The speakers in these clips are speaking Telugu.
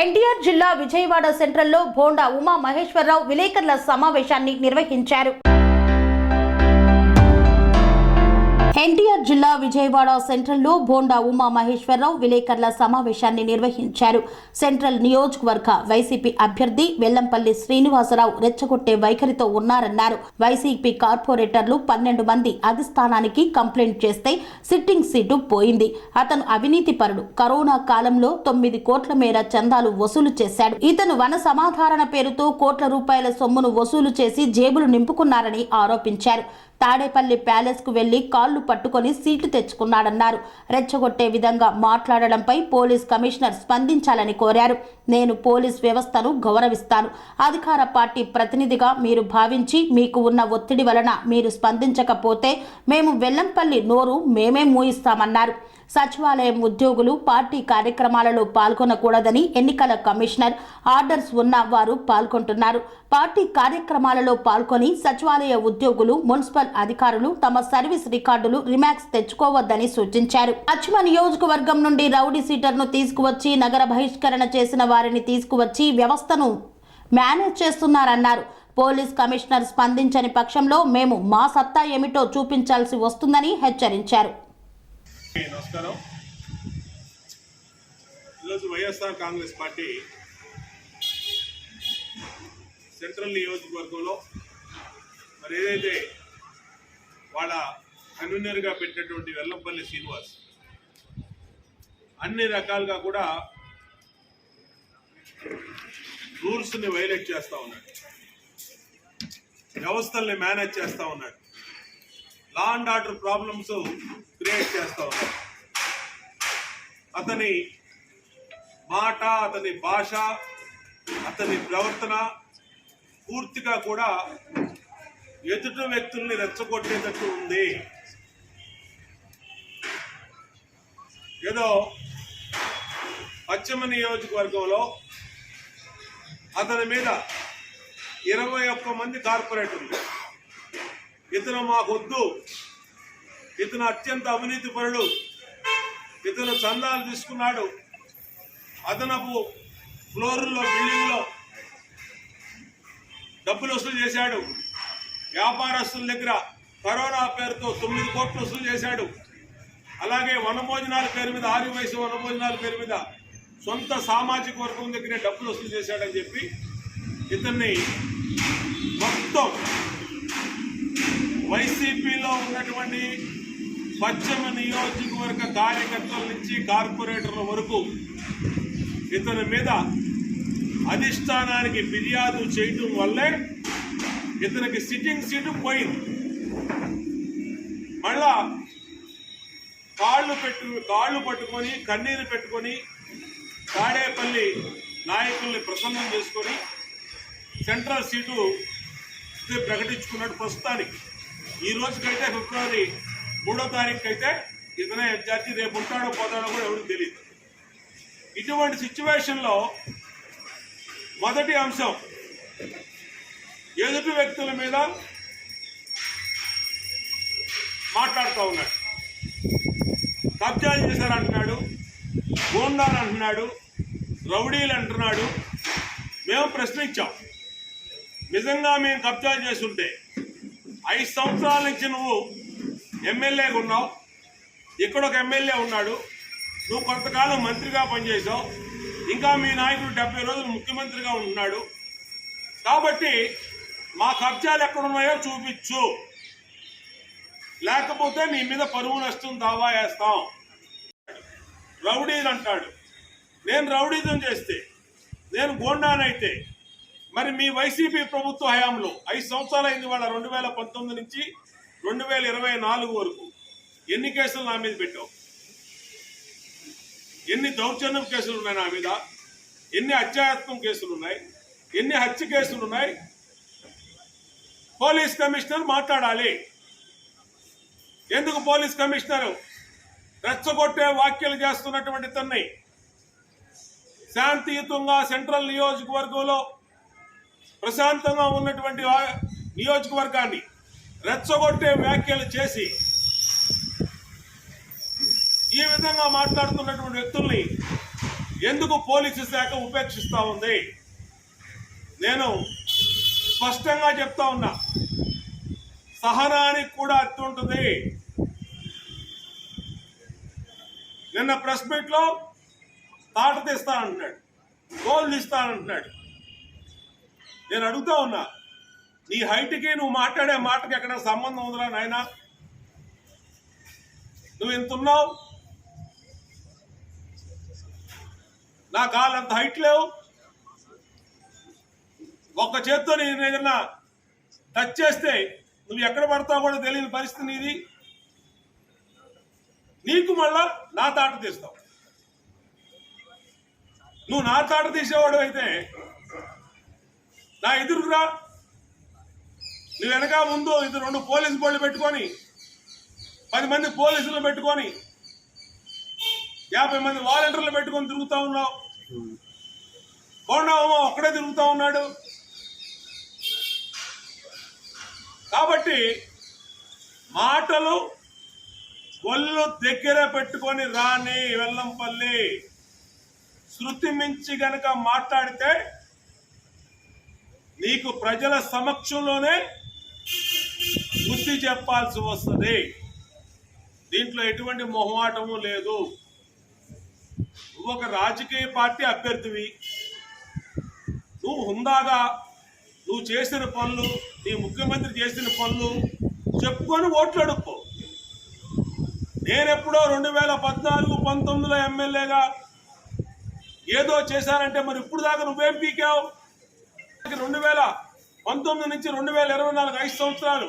ఎన్టీఆర్ జిల్లా విజయవాడ సెంట్రల్లో భోండా ఉమా మహేశ్వరరావు విలేకరుల సమావేశాన్ని నిర్వహించారు. ఎన్టీఆర్ జిల్లా విజయవాడ సెంట్రల్లో బోండా ఉమా మహేశ్వరరావు విలేకరుల సమావేశాన్ని నిర్వహించారు. సెంట్రల్ నియోజకవర్గ వైసీపీ అభ్యర్థి వెల్లంపల్లి శ్రీనివాసరావు రెచ్చగొట్టే వైఖరితో ఉన్నారన్నారు. వైసీపీ కార్పొరేటర్లు పన్నెండు మంది అధిష్టానానికి కంప్లైంట్ చేస్తే సిట్టింగ్ సీటు పోయింది. అతను అవినీతి పరుడు. కరోనా కాలంలో తొమ్మిది కోట్ల మేర చందాలు వసూలు చేశాడు. ఇతను వన సమాధారణ పేరుతో కోట్ల రూపాయల సొమ్మును వసూలు చేసి జేబులు నింపుకున్నారని ఆరోపించారు. తాడేపల్లి ప్యాలెస్కు వెళ్ళి కాళ్ళు పట్టుకొని సీటు తెచ్చుకున్నాడన్నారు. రెచ్చగొట్టే విధంగా మాట్లాడడంపై పోలీస్ కమిషనర్ స్పందించాలని కోరారు. నేను పోలీస్ వ్యవస్థను గౌరవిస్తాను. అధికార పార్టీ ప్రతినిధిగా మీరు భావించి మీకు ఉన్న ఒత్తిడి వలన మీరు స్పందించకపోతే మేము వెల్లంపల్లి నోరు మేమే మూయిస్తామన్నారు. సచివాలయం ఉద్యోగులు పార్టీ కార్యక్రమాలలో పాల్గొనకూడదని ఎన్నికల కమిషనర్ ఆర్డర్స్ ఉన్న వారు పాల్గొంటున్నారు. పార్టీ కార్యక్రమాలలో పాల్గొని సచివాలయ ఉద్యోగులు మున్సిపల్ అధికారులు తమ సర్వీస్ రికార్డులు రిమాక్స్ తెచ్చుకోవద్దని సూచించారు. పశ్చిమ నియోజకవర్గం నుండి రౌడీ సీటర్ను తీసుకువచ్చి నగర బహిష్కరణ చేసిన వారిని తీసుకువచ్చి వ్యవస్థను మేనేజ్ చేస్తున్నారన్నారు. పోలీస్ కమిషనర్ స్పందించని పక్షంలో మేము మా సత్తా ఏమిటో చూపించాల్సి వస్తుందని హెచ్చరించారు. నమస్కారం. ఈరోజు వైఎస్ఆర్ కాంగ్రెస్ పార్టీ సెంట్రల్ నియోజకవర్గంలో మరి ఏదైతే వాళ్ళ కన్వీనర్గా పెట్టినటువంటి వెల్లంపల్లి శ్రీనివాస్ అన్ని రకాలుగా కూడా రూల్స్ని వైలేట్ చేస్తూ ఉన్నాడు. వ్యవస్థల్ని మేనేజ్ చేస్తూ ఉన్నాడు. Law and order problems create చేస్తూ ఉన్నారు అతని మాట అతని భాష అతని ప్రవర్తన పూర్తిగా కూడా ఎదుటి వ్యక్తుల్ని రెచ్చగొట్టేటట్టు ఉంది. ఏదో పశ్చిమ నియోజకవర్గంలో అతని మీద ఇరవై ఒక్క మంది కార్పొరేటర్లు ఇతను మాకొద్దు ఇతను అత్యంత అవినీతి పరుడు. ఇతను చందాలు తీసుకున్నాడు. అదనపు ఫ్లోర్లో బిల్డింగ్లో డబ్బులు వసూలు చేశాడు. వ్యాపారస్తుల దగ్గర కరోనా పేరుతో తొమ్మిది కోట్లు వసూలు చేశాడు. అలాగే వనభోజనాల పేరు మీద ఆరు వయసు వనభోజనాల పేరు మీద సొంత సామాజిక వర్గం దగ్గరే డబ్బులు వసూలు చేశాడని చెప్పి ఇతన్ని మొత్తం వైసీపీలో ఉన్నటువంటి పశ్చిమ నియోజకవర్గ కార్యకర్తల నుంచి కార్పొరేటర్ల వరకు ఇతని మీద అధిష్టానానికి ఫిర్యాదు చేయటం వల్లే ఇతనికి సిట్టింగ్ సీటు పోయింది. మళ్ళా కాళ్ళు పెట్టు కాళ్ళు పట్టుకొని కన్నీరు పెట్టుకొని తాడేపల్లి నాయకుల్ని ప్రసన్నం చేసుకొని సెంట్రల్ సీటు ప్రకటించుకున్నాడు ప్రస్తుతానికి. ఈ రోజుకైతే ఫిబ్రవరి మూడో తారీఖు అయితే ఇతనే అభ్యర్థి రేపు ఉంటాడో పోతాడో కూడా ఎవరికి తెలియదు ఇటువంటి సిచ్యువేషన్లో మొదటి అంశం ఎదుటి వ్యక్తుల మీద మాట్లాడుతూ ఉన్నాడు. కబ్జాలు చేశారంటున్నాడు గోండాలు అంటున్నాడు రౌడీలు అంటున్నాడు మేము ప్రశ్నించాం నిజంగా మేము కబ్జాలు చేస్తుంటే ఐదు సంవత్సరాల నుంచి నువ్వు ఎమ్మెల్యేగా ఉన్నావు. ఇక్కడ ఒక ఎమ్మెల్యే ఉన్నాడు. నువ్వు కొంతకాలం మంత్రిగా పనిచేసావు ఇంకా మీ నాయకుడు డెబ్బై రోజులు ముఖ్యమంత్రిగా ఉన్నాడు కాబట్టి మా కబ్జాలు ఎక్కడున్నాయో చూపించు. లేకపోతే నీ మీద పరువు నష్టం దావా వేస్తాం. రౌడీలు అంటాడు. నేను రౌడీజం చేస్తే నేను గోండానైతే మరి మీ వైసీపీ ప్రభుత్వ హయాంలో ఐదు సంవత్సరాలు అయింది వాళ్ళ రెండు వేల పంతొమ్మిది నుంచి రెండు వేల ఇరవై నాలుగు వరకు ఎన్ని కేసులు నా మీద పెట్టావు? ఎన్ని దౌర్జన్యం కేసులు ఉన్నాయి నా మీద? ఎన్ని అత్యాయత్నం కేసులు ఉన్నాయి? ఎన్ని హత్య కేసులు ఉన్నాయి? పోలీస్ కమిషనర్ మాట్లాడాలి. ఎందుకు పోలీస్ కమిషనర్? రెచ్చగొట్టే వ్యాఖ్యలు చేస్తున్నటువంటి తన్ని శాంతియుతంగా సెంట్రల్ నియోజకవర్గంలో ప్రశాంతంగా ఉన్నటువంటి నియోజకవర్గాన్ని రెచ్చగొట్టే వ్యాఖ్యలు చేసి ఈ విధంగా మాట్లాడుతున్నటువంటి వ్యక్తుల్ని ఎందుకు పోలీసు శాఖ ఉపేక్షిస్తూ ఉంది? నేను స్పష్టంగా చెప్తా ఉన్నా. సహనానికి కూడా అర్థం ఉంటుంది. నిన్న ప్రెస్ మీట్లో తాట తీస్తానంటున్నాడు గోల్ తీస్తానంటున్నాడు నేను అడుగుతా ఉన్నా నీ హైట్కి నువ్వు మాట్లాడే మాటకి ఎక్కడ సంబంధం ఉందిరా నాయనా? నువ్వు ఎంత ఉన్నావు? నా కాలు అంత హైట్ లేవు? ఒక్క చేత్తో నేను ఏదన్నా టచ్ చేస్తే నువ్వు ఎక్కడ పడతావు కూడా తెలియని పరిస్థితి నీది. నీకు మళ్ళా నా తాట తీస్తావు. నువ్వు నా తాట తీసేవాడు అయితే నా ఎదురురా. నువ్వు వెనక ముందు ఇది రెండు పోలీసు బోళ్ళు పెట్టుకొని పది మంది పోలీసులు పెట్టుకొని యాభై మంది వాలంటీర్లు పెట్టుకొని తిరుగుతూ ఉన్నావు. కొండవమ్మ ఒక్కడే తిరుగుతూ ఉన్నాడు. కాబట్టి మాటలు ఒళ్ళు దగ్గర పెట్టుకొని రాని వెల్లంపల్లి. శృతి మించి గనక మాట్లాడితే నీకు ప్రజల సమక్షంలోనే బుద్ధి చెప్పాల్సి వస్తుంది. దీంట్లో ఎటువంటి మొహమాటము లేదు. నువ్వు ఒక రాజకీయ పార్టీ అభ్యర్థివి. నువ్వు హుందాగా నువ్వు చేసిన పనులు నీ ముఖ్యమంత్రి చేసిన పనులు చెప్పుకొని ఓట్లు అడుక్కో. నేనెప్పుడో రెండు వేల పద్నాలుగు పంతొమ్మిదిలో ఎమ్మెల్యేగా ఏదో చేశానంటే మరి ఇప్పుడు దాకా నువ్వేం పీకావు? రెండు వేల పంతొమ్మిది నుంచి రెండు వేల ఇరవై నాలుగు ఐదు సంవత్సరాలు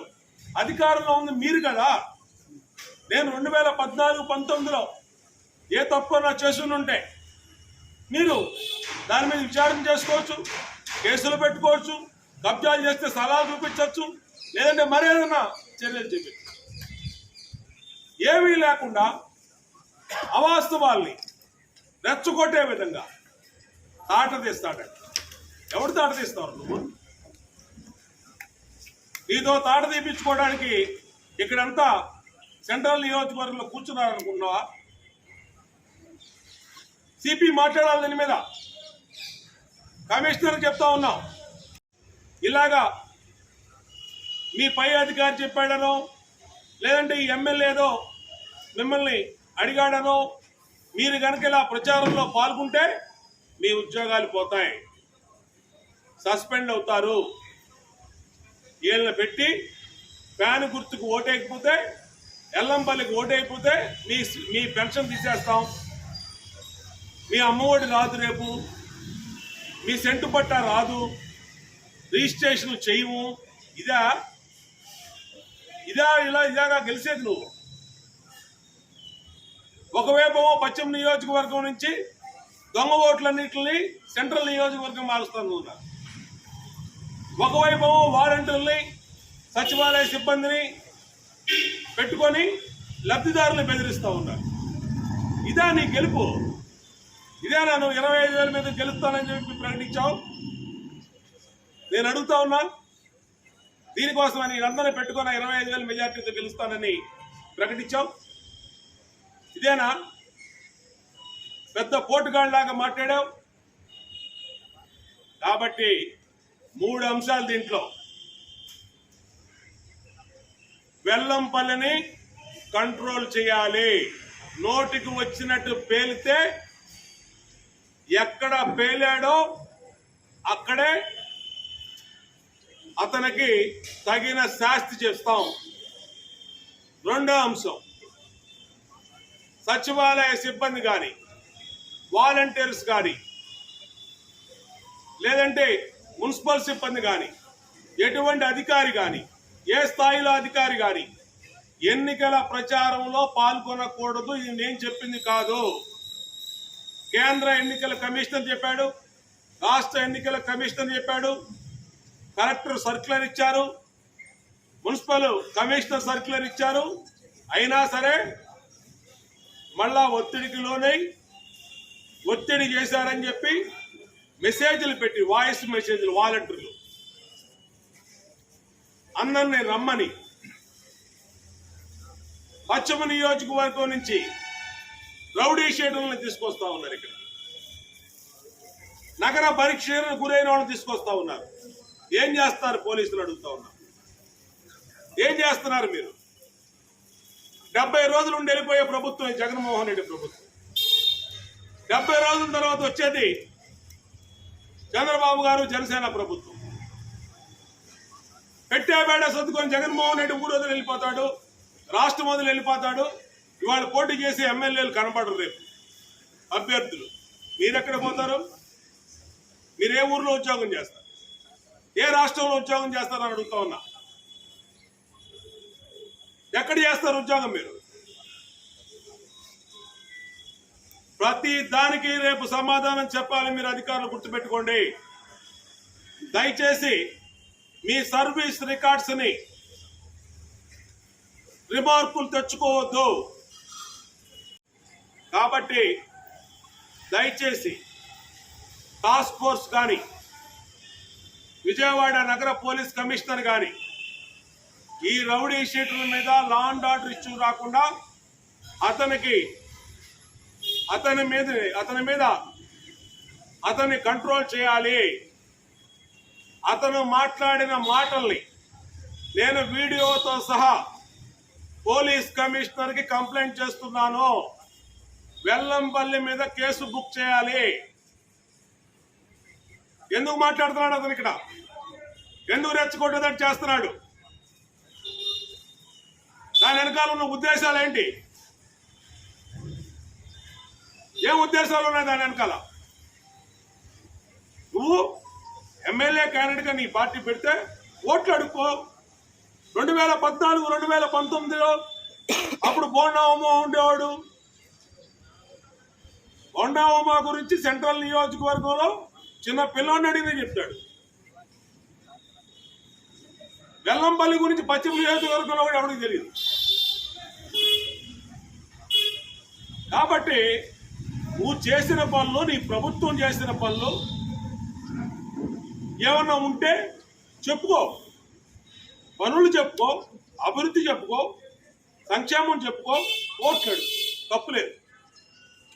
అధికారంలో ఉంది మీరు కదా. నేను రెండు వేల పద్నాలుగు పంతొమ్మిదిలో ఏ తప్పు నా చేసుకుంటే మీరు దాని మీద విచారణ చేసుకోవచ్చు కేసులు పెట్టుకోవచ్చు కబ్జాలు చేస్తే స్థలాలు చూపించవచ్చు లేదంటే మరేదన్నా చర్యలు చూపించు ఏమీ లేకుండా అవాస్తవాల్ని రెచ్చగొట్టే విధంగా తాట తీస్తాడట ఎవరు తాట తీస్తావు నువ్వు? నీతో తాట తీపించుకోవడానికి ఇక్కడంతా సెంట్రల్ నియోజకవర్గంలో కూర్చున్నారనుకున్నావా సిపి మాట్లాడాలి దీని మీద. కమిషనర్ చెప్తా ఉన్నాం. ఇలాగా మీ పై అధికారి చెప్పాడనో లేదంటే ఈ ఎమ్మెల్యేదో మిమ్మల్ని అడిగాడనో మీరు కనుక ఇలా ప్రచారంలో పాల్గొంటే మీ ఉద్యోగాలు పోతాయి. సస్పెండ్ అవుతారు. వీళ్ళని పెట్టి ఫ్యాన్ గుర్తుకు ఓటేయకపోతే ఎల్లంపల్లికి ఓటైపోతే మీ మీ పెన్షన్ తీసేస్తాం. మీ అమ్మఒడి రాదు రేపు. మీ సెంటు పట్ట రాదు. రిజిస్ట్రేషన్ చేయము. ఇదా ఇదా ఇలా ఇదాగా గెలిచేది నువ్వు. ఒకవైపు పశ్చిమ నియోజకవర్గం నుంచి దొంగ ఓట్లన్నింటినీ సెంట్రల్ నియోజకవర్గం మారుస్తాను నువ్వు నాకు. ఒకవైపు వాలంటీర్ని సచివాలయ సిబ్బందిని పెట్టుకొని లబ్ధిదారులు బెదిరిస్తూ ఉన్నారు. ఇదా నీ గెలుపు. ఇదే నన్ను ఇరవై ఐదు వేల మీద గెలుస్తానని చెప్పి ప్రకటించావు నేను అడుగుతా ఉన్నా దీనికోసం అని అందరినీ పెట్టుకున్న ఇరవై ఐదు వేల మెజార్టీతో గెలుస్తానని ప్రకటించావు ఇదేనా? పెద్ద పోటుగాళ్ళలాగా మాట్లాడావు. కాబట్టి మూడు అంశాలు దీంట్లో. వెల్లంపల్లిని కంట్రోల్ చేయాలి. నోటికి వచ్చినట్టు పేలితే ఎక్కడ పేలాడో అక్కడే అతనికి తగిన శాస్తి చేస్తాం. రెండో అంశం. సచివాలయ సిబ్బంది కానీ వాలంటీర్స్ కానీ లేదంటే మున్సిపల్ సిబ్బంది కానీ ఎటువంటి అధికారి కానీ ఏ స్థాయిలో అధికారి కానీ ఎన్నికల ప్రచారంలో పాల్గొనకూడదు ఇది నేను చెప్పింది కాదు. కేంద్ర ఎన్నికల కమిషనర్ చెప్పాడు రాష్ట్ర ఎన్నికల కమిషనర్ చెప్పాడు కలెక్టర్ సర్క్యులర్ ఇచ్చారు మున్సిపల్ కమిషనర్ సర్క్యులర్ ఇచ్చారు. అయినా సరే మళ్ళా ఒత్తిడికి లోనై ఒత్తిడి చేశారని చెప్పి మెసేజ్లు పెట్టి వాయిస్ మెసేజ్లు వాలంటీర్లు. అందరిని రమ్మని. పశ్చిమ నియోజకవర్గం నుంచి రౌడీ షీటర్లను తీసుకొస్తా ఉన్నారు ఇక్కడ. నగర పరీక్షలకు గురైన వాళ్ళని తీసుకొస్తా ఉన్నారు. ఏం చేస్తారు పోలీసులు అడుగుతా ఉన్నారు ఏం చేస్తున్నారు మీరు? డెబ్బై రోజులు ఉండి వెళ్ళిపోయే ప్రభుత్వం జగన్మోహన్ రెడ్డి ప్రభుత్వం. డెబ్బై రోజుల తర్వాత వచ్చేది చంద్రబాబు గారు జనసేన ప్రభుత్వం. పెట్టే బేడ సర్దుకొని జగన్మోహన్ రెడ్డి ఊరు వదిలి వెళ్ళిపోతాడు రాష్ట్రం వదిలి వెళ్ళిపోతాడు. ఇవాళ పోటీ చేసి ఎమ్మెల్యేలు కనపడరు రేపు. అభ్యర్థులు. మీరెక్కడ పోతారు? మీరు ఏ ఊర్లో ఉద్యోగం చేస్తారు? ఏ రాష్ట్రంలో ఉద్యోగం చేస్తారని అడుగుతా ఉన్నా. ఎక్కడ చేస్తారు ఉద్యోగం మీరు? ప్రతి దానికి రేపు సమాధానం చెప్పాలి మీరు అధికారులు గుర్తుపెట్టుకోండి. దయచేసి మీ సర్వీస్ రికార్డ్స్ని రిమార్కులు తెచ్చుకోవద్దు. కాబట్టి దయచేసి టాస్క్ ఫోర్స్ కానీ విజయవాడ నగర పోలీస్ కమిషనర్ కానీ ఈ రౌడీ షీట్ల మీద లా అండ్ ఆర్డర్ ఇష్యూ రాకుండా అతనికి అతని మీద అతని మీద అతన్ని కంట్రోల్ చేయాలి. అతను మాట్లాడిన మాటల్ని నేను వీడియోతో సహా పోలీస్ కమిషనర్కి కంప్లైంట్ చేస్తున్నాను. వెల్లంపల్లి మీద కేసు బుక్ చేయాలి. ఎందుకు మాట్లాడుతున్నాడు అతను ఇక్కడ? ఎందుకు రెచ్చగొట్టేదట్టు చేస్తున్నాడు? దాని వెనకాల ఉన్న ఉద్దేశాలు ఏంటి ఏం ఉద్దేశాలు ఉన్నాయి దాని వెనకాల? నువ్వు ఎమ్మెల్యే క్యాండిడేట్గా నీ పార్టీ పెడితే ఓట్లు అడుక్కో. రెండు వేల పద్నాలుగు రెండు వేల పంతొమ్మిదిలో అప్పుడు బోండా ఉమా ఉండేవాడు. బోండా గురించి సెంట్రల్ నియోజకవర్గంలో చిన్న పిల్లోడిని అడిగితే చెప్తాడు. వెల్లంపల్లి గురించి పశ్చిమ నియోజకవర్గంలో కూడా ఎవరికి తెలియదు కాబట్టి నువ్వు చేసిన పనులు నీ ప్రభుత్వం చేసిన పనులు ఏమన్నా ఉంటే చెప్పుకో. పనులు చెప్పుకో అభివృద్ధి చెప్పుకో సంక్షేమం చెప్పుకో ఓట్లాడు. తప్పులేదు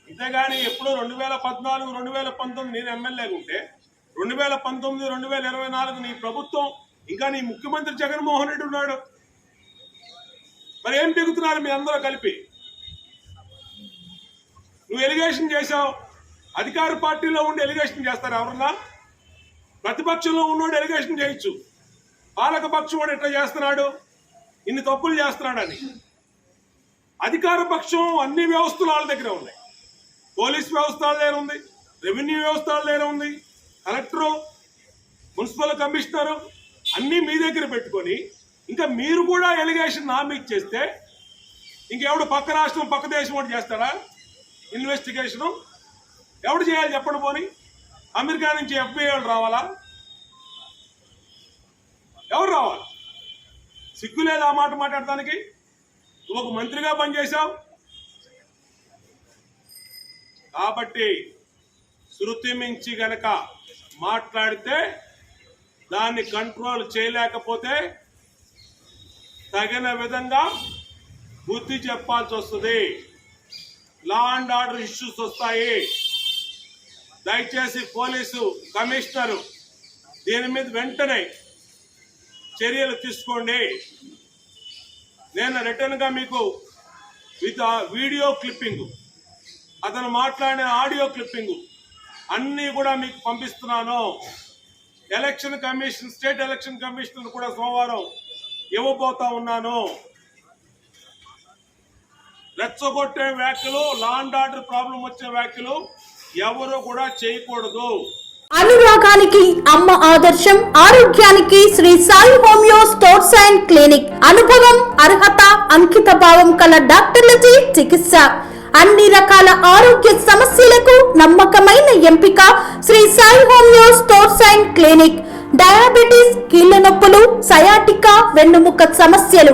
అంతేగాని ఎప్పుడో రెండు వేల పద్నాలుగు రెండు వేల పంతొమ్మిది నేను ఎమ్మెల్యేగా ఉంటే రెండు వేల పంతొమ్మిది రెండు వేల ఇరవై నాలుగు నీ ప్రభుత్వం ఇంకా నీ ముఖ్యమంత్రి జగన్మోహన్ రెడ్డి ఉన్నాడు. మరి ఏం తిరుగుతున్నారు మీ అందరూ కలిపి? నువ్వు ఎలిగేషన్ చేశావు. అధికార పార్టీలో ఉండి ఎలిగేషన్ చేస్తారు ఎవరన్నా? ప్రతిపక్షంలో ఉన్నోడు ఎలిగేషన్ చేయొచ్చు. పాలక పక్షం వాడు ఎట్లా చేస్తున్నాడు? ఇన్ని తప్పులు చేస్తున్నాడని. అధికార పక్షం అన్ని వ్యవస్థలు వాళ్ళ దగ్గర ఉన్నాయి. పోలీస్ వ్యవస్థ వాళ్ళ దగ్గర ఉంది రెవెన్యూ వ్యవస్థ వాళ్ళ దగ్గర ఉంది కలెక్టరు మున్సిపల్ కమిషనరు అన్నీ మీ దగ్గర పెట్టుకొని ఇంకా మీరు కూడా ఎలిగేషన్ నా మీకు చేస్తే ఇంకెవడు పక్క రాష్ట్రం పక్క దేశం వాడు చేస్తాడా? ఇన్వెస్టిగేషను ఎవడు చేయాలి చెప్పండి పోని? అమెరికా నుంచి ఎఫ్బిఐ వాళ్ళు రావాలా? ఎవరు రావాలి? సిగ్గు లేదు ఆ మాట మాట్లాడటానికి? నువ్వు ఒక మంత్రిగా పనిచేశావు. కాబట్టి శృతి మించి గనక మాట్లాడితే దాన్ని కంట్రోల్ చేయలేకపోతే తగిన విధంగా బుద్ధి చెప్పాల్సి వస్తుంది. లా అండ్ ఆర్డర్ ఇష్యూస్ వస్తాయి. దయచేసి పోలీసు కమిషనరు దీని మీద వెంటనే చర్యలు తీసుకోండి. నేను రిటర్న్గా మీకు విత్ వీడియో క్లిప్పింగ్ అతను మాట్లాడిన ఆడియో క్లిప్పింగ్ అన్నీ కూడా మీకు పంపిస్తున్నాను. Election commission state election commissioner కూడా సోమవారం ఇవ్వబోతా ఉన్నాను. రెచ్చగొట్టే వ్యాఖ్యలు లాండ్ ఆర్డర్ ప్రాబ్లం వచ్చే వ్యాఖ్యలు ఎవరు కూడా చేయకూడదు. అనురాగానికి అమ్మ ఆదర్శం ఆరోగ్యానికి Shri Sai homeo stores and clinic. అనుభవం అర్హత అంకిత భావం కల డాక్టర్లచే చికిత్స. అన్ని రకాల ఆరోగ్య సమస్యలకు నమ్మకమైన ఎంపిక Shri Sai homeo stores and clinic. Diabetes కీళ్ళ నొప్పులు సయాటికా వెన్నుముక సమస్యలు